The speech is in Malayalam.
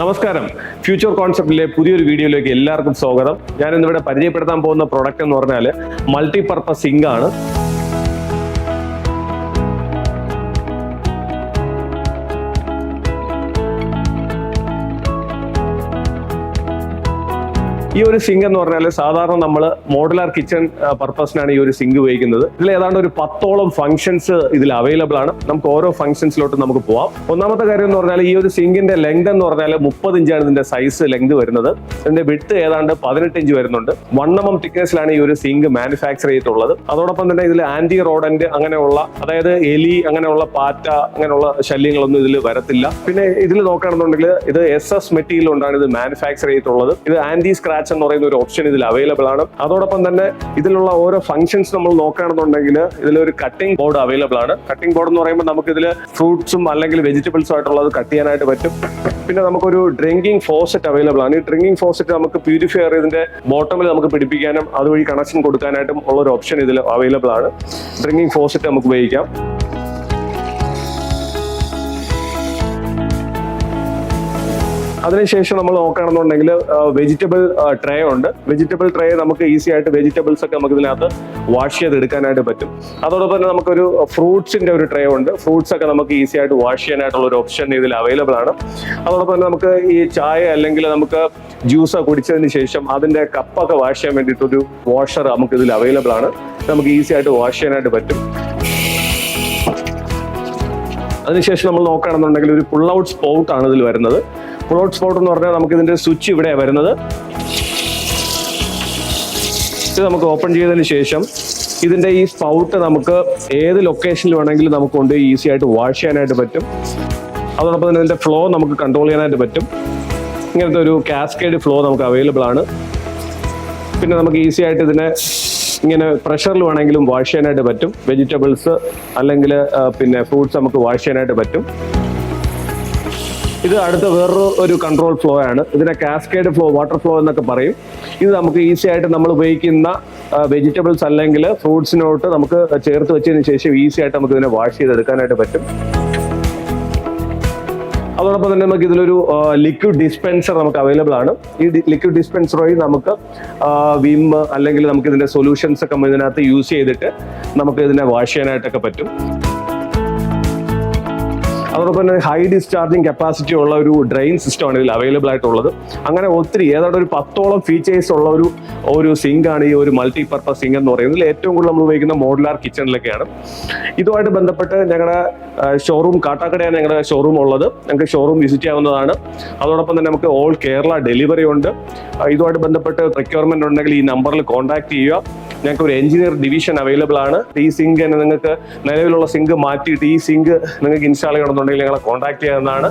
നമസ്കാരം. ഫ്യൂച്ചർ കോൺസെപ്റ്റിലെ പുതിയൊരു വീഡിയോയിലേക്ക് എല്ലാവർക്കും സ്വാഗതം. ഞാൻ ഇന്നിവിടെ പരിചയപ്പെടുത്താൻ പോകുന്ന പ്രൊഡക്റ്റ് എന്ന് പറഞ്ഞാൽ മൾട്ടി പർപ്പസ് സിങ്ക് ആണ്. ഈ ഒരു സിങ്ക് എന്ന് പറഞ്ഞാൽ സാധാരണ നമ്മൾ മോഡുലാർ കിച്ചൺ പർപ്പസിനാണ് ഈ ഒരു സിങ്ക് ഉപയോഗിക്കുന്നത്. ഇതിൽ ഏതാണ്ട് ഒരു പത്തോളം ഫംഗ്ഷൻസ് ഇതിൽ അവൈലബിൾ ആണ്. നമുക്ക് ഓരോ ഫംഗ്ഷൻസിലോട്ട് നമുക്ക് പോവാം. ഒന്നാമത്തെ കാര്യം എന്ന് പറഞ്ഞാൽ ഈ ഒരു സിങ്കിന്റെ ലെങ്ത് എന്ന് പറഞ്ഞാൽ മുപ്പത് ഇഞ്ചാണ് ഇതിന്റെ സൈസ് ലെങ്ത് വരുന്നത്. ഇതിന്റെ വിട്ട് ഏതാണ്ട് പതിനെട്ട് ഇഞ്ച് വരുന്നുണ്ട്. എം തിക്നെസ്സിലാണ് ഈ ഒരു സിങ്ക് മാനുഫാക്ചർ ചെയ്തിട്ടുള്ളത്. അതോടൊപ്പം തന്നെ ഇതിൽ ആന്റി റോഡന്റ് അങ്ങനെയുള്ള അതായത് എലി അങ്ങനെയുള്ള പാറ്റ അങ്ങനെയുള്ള ശല്യങ്ങളൊന്നും ഇതിൽ വരത്തില്ല. പിന്നെ ഇതിൽ നോക്കുകയാണെന്നുണ്ടെങ്കിൽ ഇത് എസ് എസ് മെറ്റീരിയൽ കൊണ്ടാണ് ഇത് മാനുഫാക്ചർ ചെയ്തിട്ടുള്ളത്. ഇത് ആന്റി സ്ക്രാച്ച് എന്ന് പറയുന്ന ഒരു ഓപ്ഷൻ ഇതിൽ അവൈലബിൾ ആണ്. അതോടൊപ്പം തന്നെ ഇതിലുള്ള ഓരോ ഫംഗ്ഷൻസ് നമ്മൾ നോക്കുകയാണെന്നുണ്ടെങ്കിൽ ഇതിലൊരു കട്ടിംഗ് ബോർഡ് അവൈലബിൾ ആണ്. കട്ടിംഗ് ബോർഡ് എന്ന് പറയുമ്പോൾ നമുക്ക് ഇതിൽ ഫ്രൂട്ട്സും അല്ലെങ്കിൽ വെജിറ്റബിൾസും ആയിട്ടുള്ളത് കട്ട് ചെയ്യാനായിട്ട് പറ്റും. പിന്നെ നമുക്കൊരു ഡ്രിങ്കിങ് ഫോസറ്റ് അവൈലബിൾ ആണ്. ഈ ഡ്രിങ്കിങ് ഫോസറ്റ് നമുക്ക് പ്യൂരിഫയർ ഇതിന്റെ ബോട്ടമിൽ നമുക്ക് പിടിപ്പിക്കാനും അതുവഴി കണക്ഷൻ കൊടുക്കാനായിട്ടും ഉള്ള ഒരു ഓപ്ഷൻ ഇതിൽ അവൈലബിൾ ആണ്. ഡ്രിങ്കിങ് ഫോസറ്റ് നമുക്ക് ഉപയോഗിക്കാം. അതിനുശേഷം നമ്മൾ നോക്കുകയാണെന്നുണ്ടെങ്കിൽ വെജിറ്റബിൾ ട്രേ ഉണ്ട്. വെജിറ്റബിൾ ട്രേ നമുക്ക് ഈസി ആയിട്ട് വെജിറ്റബിൾസ് ഒക്കെ നമുക്ക് ഇതിനകത്ത് വാഷ് ചെയ്ത് എടുക്കാനായിട്ട് പറ്റും. അതോടൊപ്പം തന്നെ നമുക്കൊരു ഫ്രൂട്ട്സിന്റെ ഒരു ട്രേ ഉണ്ട്. ഫ്രൂട്ട്സ് ഒക്കെ നമുക്ക് ഈസി ആയിട്ട് വാഷ് ചെയ്യാനായിട്ടുള്ള ഒരു ഓപ്ഷൻ ഇതിൽ അവൈലബിൾ ആണ്. അതോടൊപ്പം തന്നെ നമുക്ക് ഈ ചായ അല്ലെങ്കിൽ നമുക്ക് ജ്യൂസ് കുടിച്ചതിന് ശേഷം അതിന്റെ കപ്പൊക്കെ വാഷ് ചെയ്യാൻ വേണ്ടിയിട്ടൊരു വാഷർ നമുക്ക് ഇതിൽ അവൈലബിൾ ആണ്. നമുക്ക് ഈസി ആയിട്ട് വാഷ് ചെയ്യാനായിട്ട് പറ്റും. അതിനുശേഷം നമ്മൾ നോക്കുകയാണെന്നുണ്ടെങ്കിൽ ഒരു പുൾ ഔട്ട് സ്പോട്ട് ആണ് ഇതിൽ വരുന്നത്. ഔട്ട് സ്പോട്ട് എന്ന് പറഞ്ഞാൽ നമുക്ക് ഇതിന്റെ സ്വിച്ച് ഇവിടെ വരുന്നത്. ഇത് നമുക്ക് ഓപ്പൺ ചെയ്തതിന് ശേഷം ഇതിന്റെ ഈ സ്പൗട്ട് നമുക്ക് ഏത് ലൊക്കേഷനിൽ വേണമെങ്കിലും നമുക്ക് കൊണ്ട് ഈസി ആയിട്ട് വാഷ് ചെയ്യാനായിട്ട് പറ്റും. അതോടൊപ്പം തന്നെ ഇതിന്റെ ഫ്ലോ നമുക്ക് കൺട്രോൾ ചെയ്യാനായിട്ട് പറ്റും. ഇങ്ങനത്തെ ഒരു കാസ്കേഡ് ഫ്ലോ നമുക്ക് അവൈലബിൾ ആണ്. പിന്നെ നമുക്ക് ഈസി ആയിട്ട് ഇതിനെ ഇങ്ങനെ പ്രഷറിൽ വേണമെങ്കിലും വാഷ് ചെയ്യാനായിട്ട് പറ്റും. വെജിറ്റബിൾസ് അല്ലെങ്കിൽ പിന്നെ ഫ്രൂട്ട്സ് നമുക്ക് വാഷ് ചെയ്യാനായിട്ട് പറ്റും. ഇത് അടുത്ത വേറൊരു ഒരു കൺട്രോൾ ഫ്ലോ ആണ്. ഇതിനെ കാസ്കേഡ് ഫ്ലോ വാട്ടർ ഫ്ലോ എന്നൊക്കെ പറയും. ഇത് നമുക്ക് ഈസി ആയിട്ട് നമ്മൾ ഉപയോഗിക്കുന്ന വെജിറ്റബിൾസ് അല്ലെങ്കിൽ ഫ്രൂട്ട്സിനോട്ട് നമുക്ക് ചേർത്ത് വെച്ചതിന് ശേഷം ഈസി ആയിട്ട് നമുക്ക് ഇതിനെ വാഷ് ചെയ്തെടുക്കാനായിട്ട് പറ്റും. അതോടൊപ്പം തന്നെ നമുക്ക് ഇതിലൊരു ലിക്വിഡ് ഡിസ്പെൻസർ നമുക്ക് അവൈലബിൾ ആണ്. ഈ ലിക്വിഡ് ഡിസ്പെൻസർ വഴി നമുക്ക് വിം അല്ലെങ്കിൽ നമുക്ക് ഇതിന്റെ സൊല്യൂഷൻസ് ഒക്കെ ഇതിനകത്ത് യൂസ് ചെയ്തിട്ട് നമുക്ക് ഇതിനെ വാഷ് ചെയ്യാനായിട്ടൊക്കെ പറ്റും. അതോടൊപ്പം തന്നെ ഹൈ ഡിസ്ചാർജിങ് കപ്പാസിറ്റി ഉള്ള ഒരു ഡ്രെയിൻ സിസ്റ്റമാണ് ഇതിൽ അവൈലബിൾ ആയിട്ടുള്ളത്. അങ്ങനെ ഒത്തിരി ഏതാണ്ട് ഒരു പത്തോളം ഫീച്ചേഴ്സ് ഉള്ള ഒരു ഒരു സിങ്ക് ആണ് ഈ ഒരു മൾട്ടി പർപ്പസ് സിങ്ക് എന്ന് പറയുന്നത്. ഏറ്റവും കൂടുതൽ നമ്മൾ ഉപയോഗിക്കുന്ന മോഡുലാർ കിച്ചണിലൊക്കെയാണ് ഇതുമായിട്ട് ബന്ധപ്പെട്ട് ഞങ്ങളുടെ ഷോറൂം കാട്ടാക്കടയാണ് ഞങ്ങളുടെ ഷോറൂം ഉള്ളത്. ഞങ്ങൾക്ക് ഷോറൂം വിസിറ്റ് ചെയ്യാവുന്നതാണ്. അതോടൊപ്പം തന്നെ നമുക്ക് ഓൾ കേരള ഡെലിവറി ഉണ്ട്. ഇതുമായിട്ട് ബന്ധപ്പെട്ട് റിക്വയർമെന്റ് ഉണ്ടെങ്കിൽ ഈ നമ്പറിൽ കോൺടാക്ട് ചെയ്യുക. ഞങ്ങൾക്ക് ഒരു എഞ്ചിനീയർ ഡിവിഷൻ അവൈലബിൾ ആണ്. ഈ സിങ്ക് തന്നെ നിങ്ങൾക്ക് നിലവിലുള്ള സിങ്ക് മാറ്റിയിട്ട് ഈ സിങ്ക് നിങ്ങൾക്ക് ഇൻസ്റ്റാൾ ചെയ്യണമെന്നുണ്ടെങ്കിൽ ഞങ്ങളെ കോൺടാക്ട് ചെയ്യാവുന്നതാണ്.